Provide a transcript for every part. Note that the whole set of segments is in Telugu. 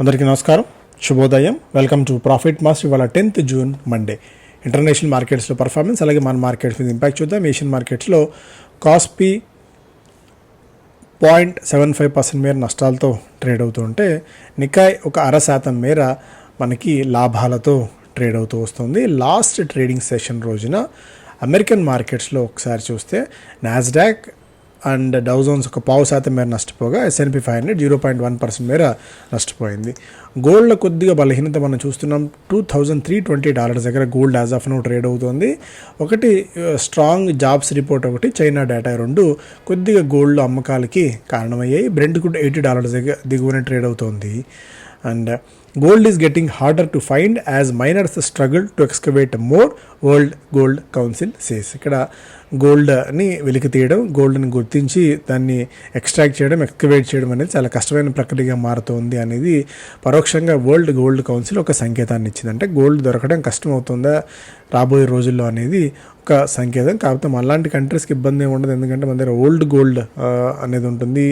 అందరికీ నమస్కారం. శుభోదయం. వెల్కమ్ టు ప్రాఫిట్ మాస్ ఇవాళ టెన్త్ జూన్ మండే ఇంటర్నేషనల్ మార్కెట్స్లో పర్ఫార్మెన్స్ అలాగే మన మార్కెట్స్ మీద ఇంపాక్ట్ చూద్దాం. ఏషియన్ మార్కెట్స్లో కాస్పీ పాయింట్ సెవెన్ ఫైవ్ పర్సెంట్ మేర నష్టాలతో ట్రేడ్ అవుతుంటే ఉంటే నికాయ్ ఒక అర శాతం మేర మనకి లాభాలతో ట్రేడ్ అవుతూ వస్తుంది. లాస్ట్ ట్రేడింగ్ సెషన్ రోజున అమెరికన్ మార్కెట్స్లో ఒకసారి చూస్తే నాస్డాక్ అండ్ డౌజోన్స్ ఒక పావు శాతం మేర నష్టపోగా S and P five hundred zero point one percent మేర నష్టపోయింది. గోల్డ్లో కొద్దిగా బలహీనత మనం చూస్తున్నాం. Two thousand three twenty dollars దగ్గర gold as of now trade అవుతుంది. ఒకటి స్ట్రాంగ్ జాబ్స్ రిపోర్ట్ ఒకటి చైనా డేటా రెండు కొద్దిగా గోల్డ్ అమ్మకాలకి కారణమయ్యాయి. బ్రెండ్ కూడా ఎయిటీ డాలర్స్ దగ్గర దిగువన ట్రేడ్ అవుతుంది. And gold is getting harder to find as miners struggle to excavate more world gold council says. ఇక్కడ గోల్డ్ని వెలికి తీయడం గోల్డ్ని గుర్తించి దాన్ని ఎక్స్ట్రాక్ట్ చేయడం ఎక్స్కవేట్ చేయడం అనేది చాలా కష్టమైన ప్రక్రియగా మారుతోంది అనేది పరోక్షంగా వరల్డ్ గోల్డ్ కౌన్సిల్ ఒక సంకేతాన్ని ఇచ్చింది అంటే గోల్డ్ దొరకడం కష్టమవుతుందా రాబోయే రోజుల్లో అనేది ఒక సంకేతం. కాకపోతే అలాంటి కంట్రీస్కి ఇబ్బంది ఏమి ఉండదు. ఎందుకంటే మన దగ్గర ఓల్డ్ గోల్డ్ అనేది ఉంటుంది.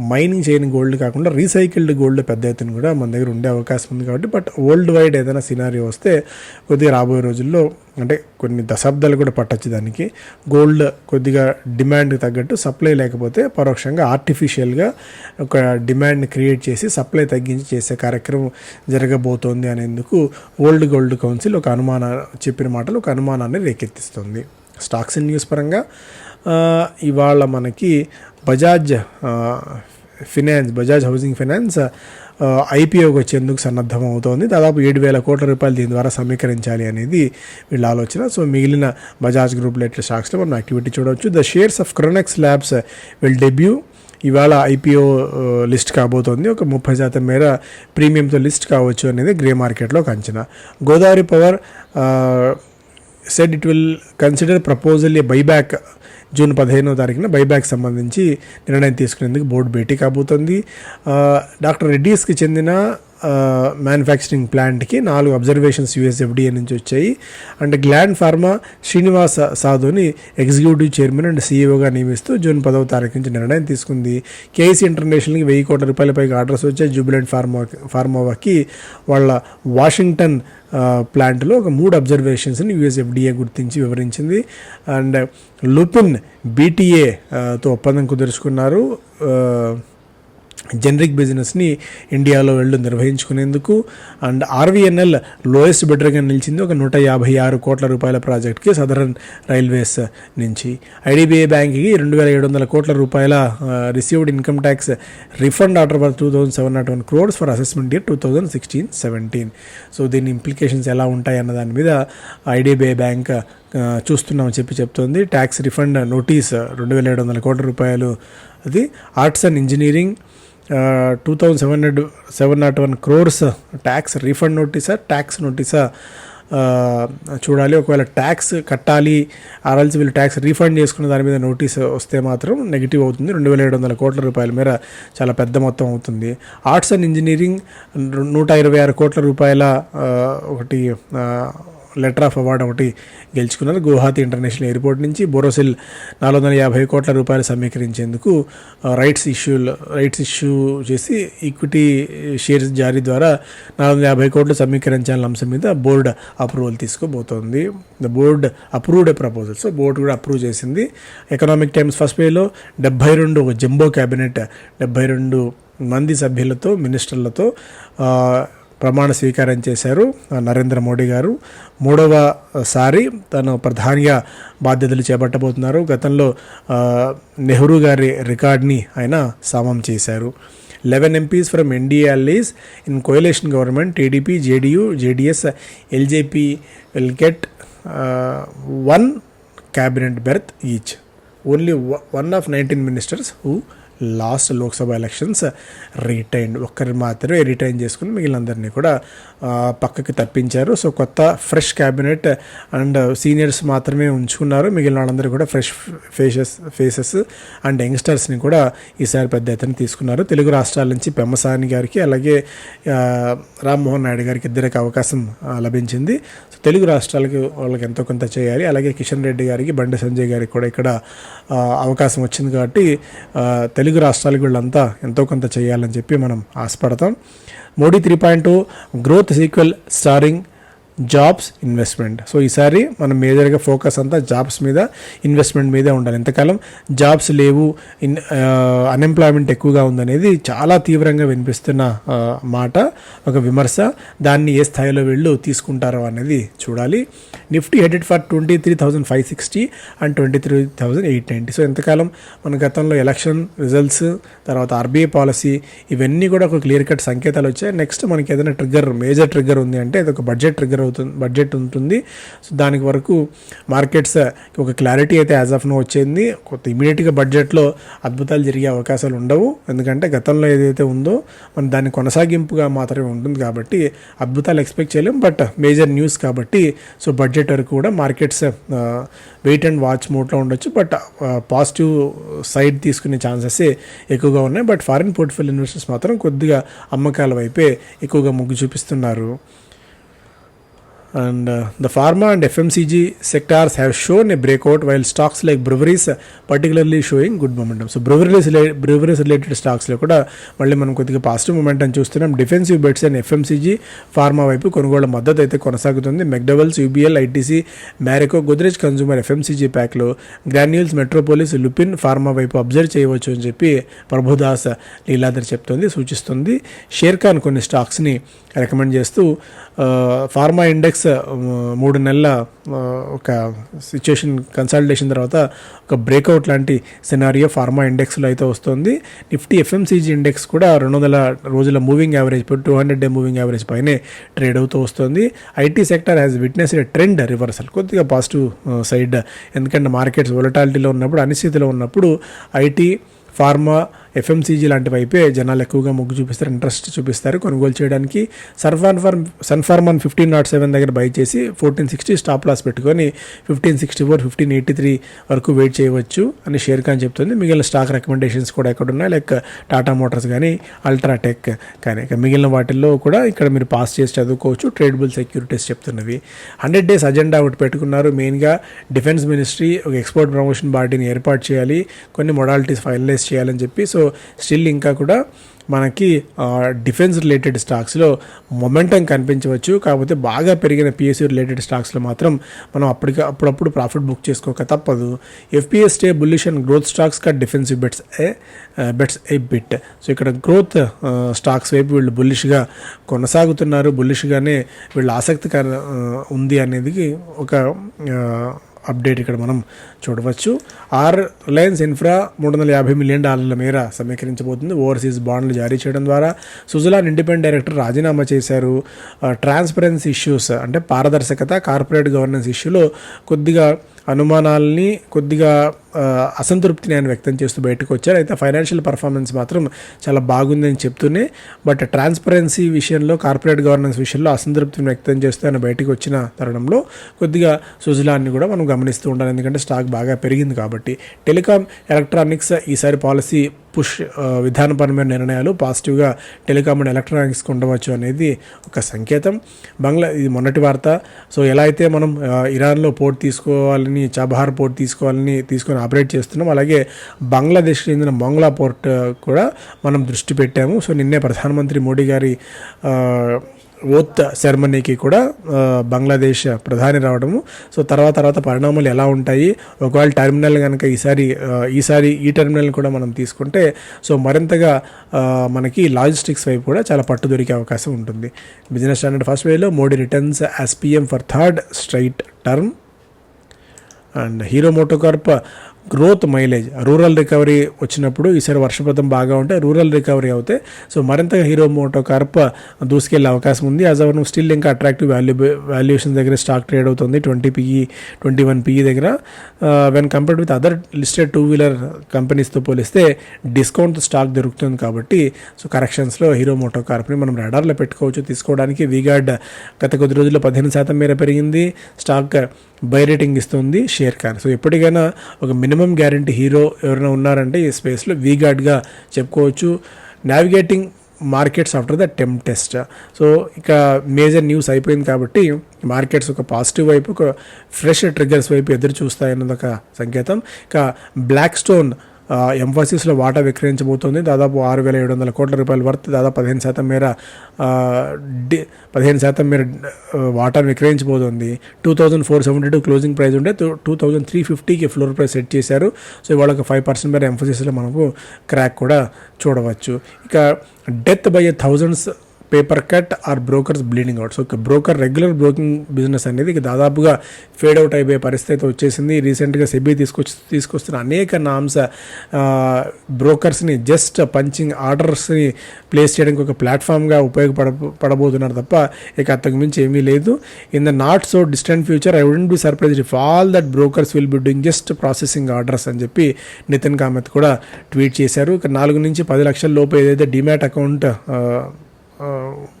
మైనింగ్ చేయని గోల్డ్ కాకుండా రీసైకిల్డ్ గోల్డ్ పెద్ద ఎత్తున కూడా మన దగ్గర ఉండే అవకాశం ఉంది కాబట్టి బట్ వరల్డ్ వైడ్ ఏదైనా సినారీ వస్తే కొద్దిగా రాబోయే రోజుల్లో అంటే కొన్ని దశాబ్దాలు కూడా పట్టచ్చు దానికి. గోల్డ్ కొద్దిగా డిమాండ్కి తగ్గట్టు సప్లై లేకపోతే పరోక్షంగా ఆర్టిఫిషియల్గా ఒక డిమాండ్ని క్రియేట్ చేసి సప్లై తగ్గించి చేసే కార్యక్రమం జరగబోతోంది అనేందుకు వరల్డ్ గోల్డ్ కౌన్సిల్ ఒక అనుమాన చెప్పిన మాటలు ఒక అనుమానాన్ని రేకెత్తిస్తుంది. స్టాక్స్ న్యూస్ పరంగా ఇవాళ మనకి Bajaj finance Bajaj housing finance ఐపీఓకి వచ్చేందుకు సన్నద్ధం అవుతోంది దాదాపు ఏడు వేల కోట్ల రూపాయలు దీని ద్వారా సమీకరించాలి అనేది వీళ్ళ ఆలోచన. సో మిగిలిన బజాజ్ గ్రూప్ లెట్ల స్టాక్స్లో మనం యాక్టివిటీ చూడవచ్చు. The shares of Kronox labs will debut. ఇవాళ ఐపీఓ లిస్ట్ కాబోతోంది. ఒక ముప్పై శాతం మేర ప్రీమియంతో లిస్ట్ కావచ్చు అనేది గ్రే మార్కెట్లో ఒక అంచనా. Godavari power said it will consider proposal a buyback June పదిహేనో తారీఖున బైబ్యాక్ సంబంధించి నిర్ణయం తీసుకునేందుకు బోర్డు భేటీ కాబోతోంది. డాక్టర్ రెడ్డీస్కి చెందిన మ్యానుఫ్యాక్చరింగ్ ప్లాంట్కి నాలుగు అబ్జర్వేషన్స్ యూఎస్ఎఫ్డిఏ నుంచి వచ్చాయి. అండ్ గ్లాండ్ ఫార్మా శ్రీనివాస సాధుని ఎగ్జిక్యూటివ్ చైర్మన్ అండ్ సీఈఓగా నియమిస్తూ జూన్ పదవ తారీఖు నుంచి నిర్ణయం తీసుకుంది. కేసీ ఇంటర్నేషనల్కి వెయ్యి కోట్ల రూపాయలపైకి ఆర్డర్స్ వచ్చాయి. జూబిలెంట్ ఫార్మా ఫార్మోవాకి వాళ్ళ వాషింగ్టన్ ప్లాంట్లో ఒక మూడు అబ్జర్వేషన్స్ని యూఎస్ఎఫ్డిఏ గుర్తించి వివరించింది. అండ్ లుపిన్ బీటీఏతో ఒప్పందం కుదుర్చుకున్నారు. జనరిక్ బిజినెస్ని ఇండియాలో వెళ్ళు నిర్వహించుకునేందుకు అండ్ ఆర్వీఎన్ఎల్ లోయెస్ట్ బెటర్గా నిలిచింది ఒక నూట యాభై ఆరు కోట్ల రూపాయల ప్రాజెక్ట్కి సదరన్ రైల్వేస్ నుంచి. ఐడిబిఐ బ్యాంక్కి రెండు వేల ఏడు వందల కోట్ల రూపాయల received income tax refund order for two thousand seven not one crores for assessment year two thousand sixteen seventeen so దీని ఇంప్లికేషన్స్ ఎలా ఉంటాయి అన్న దాని మీద ఐడిబిఐ బ్యాంక్ చూస్తున్నామని చెప్పి చెప్తోంది. ట్యాక్స్ రిఫండ్ నోటీస్ రెండు వేల ఏడు వందల కోట్ల రూపాయలు. అది arts and engineering two thousand seven hundred seven not one crores tax refund నోటీసా tax నోటీసా చూడాలి. ఒకవేళ ట్యాక్స్ కట్టాలి ఆర్ఎల్సి వీళ్ళు ట్యాక్స్ రీఫండ్ చేసుకున్న దాని మీద నోటీస్ వస్తే మాత్రం నెగిటివ్ అవుతుంది. రెండు వేల ఏడు వందల కోట్ల రూపాయల మేర చాలా పెద్ద మొత్తం అవుతుంది. ఆర్ట్స్ అండ్ ఇంజనీరింగ్ నూట ఇరవై ఆరు కోట్ల రూపాయల ఒకటి లెటర్ ఆఫ్ అవార్డు ఒకటి గెలుచుకున్నారు. గువాహతి ఇంటర్నేషనల్ ఎయిర్పోర్ట్ నుంచి బొరోసిల్ నాలుగు వందల యాభై కోట్ల రూపాయలు సమీకరించేందుకు రైట్స్ ఇష్యూ రైట్స్ ఇష్యూ చేసి ఈక్విటీ షేర్స్ జారీ ద్వారా నాలుగు వందల యాభై కోట్లు సమీకరించాలన్న అంశం మీద board approval తీసుకోబోతోంది. The board approved proposal so board కూడా అప్రూవ్ చేసింది. ఎకనామిక్ టైమ్స్ ఫస్ట్ పేలో డెబ్బై రెండు జంబో క్యాబినెట్ డెబ్బై రెండు మంది సభ్యులతో మినిస్టర్లతో ప్రమాణ స్వీకారం చేశారు నరేంద్ర మోడీ గారు. మూడవసారి తను ప్రధానిగా బాధ్యతలు చేపట్టబోతున్నారు. గతంలో నెహ్రూ గారి రికార్డ్ని ఆయన సమం చేశారు. Eleven MPs from NDA allies in coalition government TDP JDU JDS LJP will get one cabinet berth each. Only one of nineteen ministers who lost Lok Sabha elections retain ఒక్కరి మాత్రమే రిటైన్ చేసుకుని మిగిలినందరినీ కూడా పక్కకి తప్పించారు. సో కొత్త ఫ్రెష్ క్యాబినెట్ అండ్ సీనియర్స్ మాత్రమే ఉంచుకున్నారు. మిగిలిన వాళ్ళందరూ కూడా ఫ్రెష్ ఫేసెస్ ఫేసెస్ అండ్ యంగ్స్టర్స్ని కూడా ఈసారి పెద్ద ఎత్తున తీసుకున్నారు. తెలుగు రాష్ట్రాల నుంచి పెమ్మసాని గారికి అలాగే రామ్మోహన్ నాయుడు గారికి ఇద్దరికి అవకాశం లభించింది. సో తెలుగు రాష్ట్రాలకి వాళ్ళకి ఎంతో కొంత చేయాలి. అలాగే కిషన్ రెడ్డి గారికి బండి సంజయ్ గారికి కూడా ఇక్కడ అవకాశం వచ్చింది కాబట్టి తెలుగు రాష్ట్రాలకు వీళ్ళంతా ఎంతో కొంత చేయాలని చెప్పి మనం ఆశపడతాం. Modi three point growth sequel starring jobs investment so ఈసారి మనం మేజర్గా ఫోకస్ అంతా జాబ్స్ మీద ఇన్వెస్ట్మెంట్ మీదే ఉండాలి. ఎంతకాలం జాబ్స్ లేవు ఇన్ అన్ఎంప్లాయ్మెంట్ ఎక్కువగా ఉందనేది చాలా తీవ్రంగా వినిపిస్తున్న మాట ఒక విమర్శ. దాన్ని ఏ స్థాయిలో వీళ్ళు తీసుకుంటారో అనేది చూడాలి. Nifty headed for twenty three thousand five sixty and twenty three thousand eight ninety so ఎంతకాలం మన గతంలో ఎలక్షన్ రిజల్ట్స్ తర్వాత ఆర్బీఐ పాలసీ ఇవన్నీ కూడా ఒక క్లియర్ కట్ సంకేతాలు వచ్చాయి. నెక్స్ట్ మనకి ఏదైనా ట్రిగ్గర్ మేజర్ ట్రిగ్గర్ ఉంది అంటే అది ఒక బడ్జెట్ ట్రిగ్గర్ అవుతుంది బడ్జెట్ ఉంటుంది. సో దానికి వరకు మార్కెట్స్ uh, ఒక క్లారిటీ అయితే యాజ్ ఆఫ్ నో వచ్చింది. కొత్త ఇమీడియట్గా బడ్జెట్లో అద్భుతాలు జరిగే అవకాశాలు ఉండవు. ఎందుకంటే గతంలో ఏదైతే ఉందో మనం దాన్ని కొనసాగింపుగా మాత్రమే ఉంటుంది కాబట్టి అద్భుతాలు ఎక్స్పెక్ట్ చేయలేం. బట్ మేజర్ న్యూస్ కాబట్టి సో బడ్జెట్ వరకు కూడా మార్కెట్స్ వెయిట్ అండ్ వాచ్ మోడ్లో ఉండొచ్చు. బట్ పాజిటివ్ సైడ్ తీసుకునే ఛాన్సెస్ ఎక్కువగా ఉన్నాయి. బట్ ఫారిన్ పోర్ట్ఫోలియో ఇన్వెస్టర్స్ మాత్రం కొద్దిగా అమ్మకాల వైపే ఎక్కువగా మొగ్గు చూపిస్తున్నారు. And uh, the pharma and FMCG sectors have shown a breakout while stocks like breweries uh, particularly showing good momentum. So breweries breweries related స్టాక్స్లో కూడా మళ్ళీ మనం కొద్దిగా పాజిటివ్ మూమెంటం చూస్తున్నాం. Defensive bets and FMCG pharma వైపు కొనుగోళ్ళ మద్దతు అయితే కొనసాగుతుంది. McDowell's UBL ITC Marico Godrej consumer FMCG ప్యాక్లో granules Metropolis Lupin pharma వైపు అబ్జర్వ్ చేయవచ్చు అని చెప్పి ప్రభుదాస్ లీలాధర్ చెప్తుంది సూచిస్తుంది. షేర్ ఖాన్ కొన్ని స్టాక్స్ని రికమెండ్ చేస్తూ uh, ఫార్మా ఇండెక్స్ ఆ, uh, um, మూడు నెలల uh, ఒక సిచ్యుయేషన్ కన్సల్టేషన్ తర్వాత ఒక బ్రేక్అవుట్ లాంటి సినారియో ఫార్మా ఇండెక్స్లో అయితే వస్తుంది. నిఫ్టీ ఎఫ్ఎంసీజీ ఇండెక్స్ కూడా రెండు వందల రోజుల moving average two hundred day moving average పైనే ట్రేడ్ అవుతూ వస్తుంది. IT sector has witness trend reversal కొద్దిగా పాజిటివ్ సైడ్ uh, ఎందుకంటే మార్కెట్స్ వొలటాలిటీలో ఉన్నప్పుడు అనిశ్చితిలో ఉన్నప్పుడు ఐటీ ఫార్మా ఎఫ్ఎంసీజీ లాంటి వైపే జనాలు ఎక్కువగా మొగ్గు చూపిస్తారు ఇంట్రెస్ట్ చూపిస్తారు. కొనుగోలు చేయడానికి సన్ఫార్మ్ ఫార్మ్ సన్ఫార్మన్ ఫిఫ్టీన్ నాట్ సెవెన్ దగ్గర బై చేసి ఫోర్టీన్ సిక్స్టీ స్టాప్ లాస్ పెట్టుకొని fifteen sixty four fifteen eighty three వరకు వెయిట్ చేయవచ్చు అని షేర్ ఖాన్ చెప్తుంది. మిగిలిన స్టాక్ రికమెండేషన్స్ కూడా ఎక్కడ ఉన్నాయి? లైక్ టాటా మోటార్స్ కానీ అల్ట్రాటెక్ కానీ మిగిలిన వాటిల్లో కూడా ఇక్కడ మీరు పాస్ చేసి చదువుకోవచ్చు. ట్రేడబుల్ సెక్యూరిటీస్ చెప్తున్నవి. హండ్రెడ్ డేస్ అజెండా ఒకటి పెట్టుకున్నారు. మెయిన్గా డిఫెన్స్ మినిస్ట్రీ ఒక ఎక్స్పోర్ట్ ప్రమోషన్ బాడీని ఏర్పాటు చేయాలి. కొన్ని మొడాలిటీస్ ఫైనలైజ్ చేయాలని చెప్పి. సో స్టిల్ ఇంకా కూడా మనకి డిఫెన్స్ రిలేటెడ్ స్టాక్స్లో మొమెంటం కనిపించవచ్చు. కాకపోతే బాగా పెరిగిన పిఎస్సీ రిలేటెడ్ స్టాక్స్లో మాత్రం మనం అప్పటికి అప్పుడప్పుడు ప్రాఫిట్ బుక్ చేసుకోక తప్పదు. FPIs stay bullish and growth stocks కా defensive bets a bets a bit so ఇక్కడ గ్రోత్ స్టాక్స్ వైపు వీళ్ళు బుల్లిష్గా కొనసాగుతున్నారు. బుల్లిష్గానే వీళ్ళు ఆసక్తికర ఉంది అనేది ఒక అప్డేట్ ఇక్కడ మనం చూడవచ్చు. ఆర్ రిలయన్స్ ఇన్ఫ్రా మూడు వందల యాభై మిలియన్ డాలర్ల మేర సమీకరించబోతుంది. ఓవర్సీస్ బాండ్లు జారీ చేయడం ద్వారా సుజలాన్ ఇండిపెండెంట్ డైరెక్టర్ రాజీనామా చేశారు. ట్రాన్స్పరెన్సీ ఇష్యూస్ అంటే పారదర్శకత కార్పొరేట్ గవర్నెన్స్ ఇష్యూలో కొద్దిగా అనుమానాలని కొద్దిగా అసంతృప్తిని ఆయన వ్యక్తం చేస్తూ బయటకు వచ్చారు. అయితే ఫైనాన్షియల్ పర్ఫార్మెన్స్ మాత్రం చాలా బాగుందని చెప్తూనే బట్ ట్రాన్స్పరెన్సీ విషయంలో కార్పొరేట్ గవర్నెన్స్ విషయంలో అసంతృప్తిని వ్యక్తం చేస్తూ ఆయన బయటకు వచ్చిన తరుణంలో కొద్దిగా సుజలాన్ని కూడా మనం గమనిస్తూ ఉండాలి. ఎందుకంటే స్టాక్ బాగా పెరిగింది కాబట్టి. టెలికాం ఎలక్ట్రానిక్స్ ఈసారి పాలసీ పుష్ విధానపరమైన నిర్ణయాలు పాజిటివ్గా టెలికాం అండ్ ఎలక్ట్రానిక్స్కి ఉండవచ్చు అనేది ఒక సంకేతం. బంగ్లా ఇది మొన్నటి వార్త. సో ఎలా అయితే మనం ఇరాన్లో పోర్ట్ తీసుకోవాలని చాబహార్ పోర్ట్ తీసుకోవాలని తీసుకొని ఆపరేట్ చేస్తున్నాం అలాగే బంగ్లాదేశ్కి చెందిన బంగ్లా పోర్ట్ కూడా మనం దృష్టి పెట్టాము. సో నిన్నే ప్రధానమంత్రి మోడీ గారి ఓత్ సెరమనీకి కూడా బంగ్లాదేశ్ ప్రధాని రావడము. సో తర్వాత తర్వాత పరిణామాలు ఎలా ఉంటాయి? ఒకవేళ టెర్మినల్ కనుక ఈసారి ఈసారి ఈ టెర్మినల్ కూడా మనం తీసుకుంటే సో మరింతగా మనకి లాజిస్టిక్స్ వైపు కూడా చాలా పట్టు దొరికే అవకాశం ఉంటుంది. బిజినెస్ స్టాండర్డ్ ఫస్ట్ వేలో Modi returns as PM for third straight term. And Hero MotoCorp growth mileage rural recovery వచ్చినప్పుడు ఈసారి వర్షపాతం బాగా ఉంటే రూరల్ రికవరీ అవుతే సో మరింతగా హీరో మోటో కార్ప్ దూసుకెళ్ళే అవకాశం ఉంది. యాజ్ అవర్ స్టిల్ ఇంకా అట్రాక్టివ్ వాల్యూ వాల్యుయేషన్ దగ్గర స్టాక్ ట్రేడ్ అవుతుంది. Twenty PE twenty one PE దగ్గర. When compared with other listed two wheeler కంపెనీస్తో పోలిస్తే డిస్కౌంట్ స్టాక్ దొరుకుతుంది కాబట్టి సో కరెక్షన్స్లో హీరో మోటో కార్ప్ని మనం రాడార్లో పెట్టుకోవచ్చు. తీసుకోవడానికి వీగార్డ్ గత కొద్ది రోజుల్లో పదిహేను శాతం మేర పెరిగింది. స్టాక్ బై రేటింగ్ ఇస్తుంది. షేర్ కార్ సో ఎప్పటికైనా ఒక మినిమం గ్యారంటీ హీరో ఎవరైనా ఉన్నారంటే ఈ స్పేస్లో వీగాడ్గా చెప్పుకోవచ్చు. Navigating markets after the tempest so ఇక మేజర్ న్యూస్ అయిపోయింది కాబట్టి మార్కెట్స్ ఒక పాజిటివ్ వైపు ఒక ఫ్రెష్ ట్రిగ్గర్స్ వైపు ఎదురు చూస్తాయన్నది ఒక సంకేతం. ఇక బ్లాక్ స్టోన్ ఎంఫోసిస్లో వాటా విక్రయించబోతోంది. దాదాపు ఆరు వేల ఏడు వందల కోట్ల రూపాయల వర్త్ దాదాపు పదిహేను శాతం మేర డి పదిహేను శాతం మేర వాటా వాటాను విక్రయించబోతోంది. Two thousand four seventy two closing price ఉంటే టూ థౌజండ్ త్రీ ఫిఫ్టీకి ఫ్లోర్ ప్రైస్ సెట్ చేశారు. సో ఇవాళ ఒక ఫైవ్ పర్సెంట్ మేర ఎంఫోసిస్లో మనకు క్రాక్ కూడా చూడవచ్చు. ఇక death by thousands paper cut or brokers bleeding out so broker regular broking business అనేది ఇక దాదాపుగా ఫేడ్ అవుట్ అయిపోయే పరిస్థితి అయితే వచ్చేసింది. రీసెంట్గా సెబీ తీసుకొచ్చి తీసుకొస్తున్న అనేక నామ్స్ బ్రోకర్స్ని జస్ట్ పంచింగ్ ఆర్డర్స్ని ప్లేస్ చేయడానికి ఒక ప్లాట్ఫామ్గా ఉపయోగపడ పడబోతున్నారు తప్ప ఇక అంతకు మించి ఏమీ లేదు. In the not so distant future I wouldn't be surprise if all that brokers will be doing just processing orders అని చెప్పి నితిన్ కామత్ కూడా ట్వీట్ చేశారు. ఇక నాలుగు నుంచి పది లక్షల లోపు ఏదైతే demat account 哦。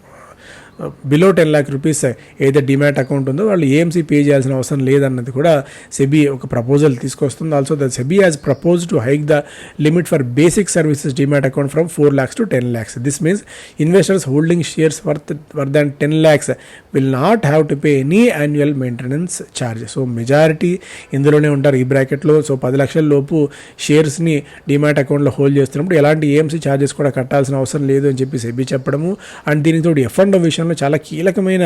below ten lakh rupees ఏదైతే డిమాట్ అకౌంట్ ఉందో వాళ్ళు ఏఎంసీ పే చేయాల్సిన అవసరం లేదన్నది కూడా సెబీ ఒక ప్రపోజల్ తీసుకొస్తుంది. Also the SEBI has propose to hike the limit for basic services demat account from four lakhs to ten lakhs this means investors holding shares worth more than ten lakhs will not have to pay any annual maintenance charge so majority ఇందులోనే ఉంటారు ఈ బ్రాకెట్లో సో పది లక్షల లోపు షేర్స్ని డిమాట్ అకౌంట్లో హోల్డ్ చేస్తున్నప్పుడు ఎలాంటి ఏఎంసీ ఛార్జెస్ కూడా కట్టాల్సిన అవసరం లేదు అని చెప్పి సెబీ చెప్పడము. అండ్ దీనికి ఎఫ్ అండ్ విషయంలో చాలా కీలకమైన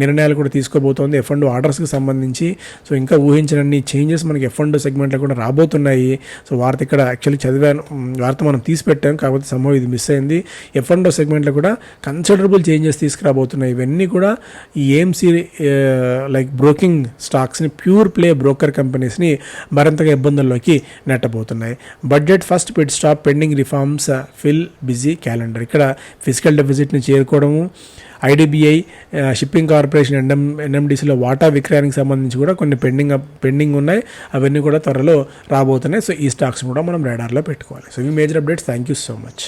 నిర్ణయాలు కూడా తీసుకోబోతోంది. ఎఫ్ అండ్ ఆర్డర్స్కి సంబంధించి. సో ఇంకా ఊహించినన్ని చేంజెస్ మనకి ఎఫ్ అండ్ సెగ్మెంట్లో కూడా రాబోతున్నాయి. సో వార్త ఇక్కడ యాక్చువల్లీ చదివాను వార్త మనం తీసి పెట్టాం కాకపోతే సంభవం ఇది మిస్ అయింది. ఎఫ్ అండ్ సెగ్మెంట్లో కూడా కన్సిడరబుల్ చేంజెస్ తీసుకురాబోతున్నాయి. ఇవన్నీ కూడా ఈ ఏఎంసీ లైక్ బ్రోకింగ్ స్టాక్స్ని ప్యూర్ ప్లే బ్రోకర్ కంపెనీస్ని మరింతగా ఇబ్బందుల్లోకి నెట్టబోతున్నాయి. Budget first pit stop pending reforms fill busy calendar ఇక్కడ ఫిజికల్ డెఫిజిట్ని చేరుకోవడము ఐడిబిఐ షిప్పింగ్ కార్పొరేషన్ ఎన్ఎం ఎన్ఎండిసిలో వాటా విక్రయానికి సంబంధించి కూడా కొన్ని పెండింగ్ పెండింగ్ ఉన్నాయి. అవన్నీ కూడా త్వరలో రాబోతున్నాయి. సో ఈ స్టాక్స్ కూడా మనం రాడార్లో పెట్టుకోవాలి. సో ఈ major updates thank you so much